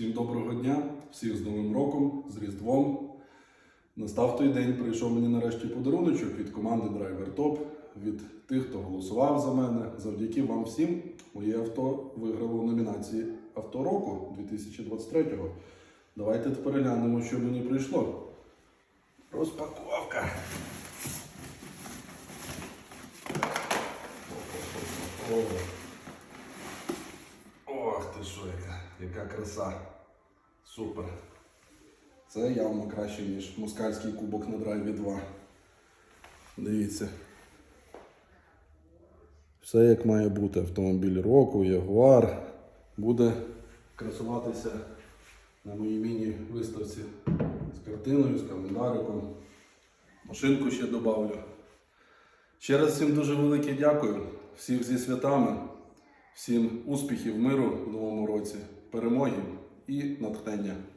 Всім доброго дня, всіх з Новим роком, з Різдвом. Настав той день, прийшов мені нарешті подаруночок від команди Driver Top, від тих, хто голосував за мене. Завдяки вам всім моє авто виграло в номінації Авто року 2023-го. Давайте тепер глянемо, що мені прийшло. Розпаковка. Ох ти що, яка, яка краса. Супер. Це явно краще, ніж москальський кубок на драйві 2. Дивіться. Все як має бути. Автомобіль року, Ягуар. Буде красуватися на моїй міні-виставці з картиною, з календариком. Машинку ще добавлю. Ще раз всім дуже велике дякую. Всіх зі святами, всім успіхів, миру в новому році, перемоги і натхнення.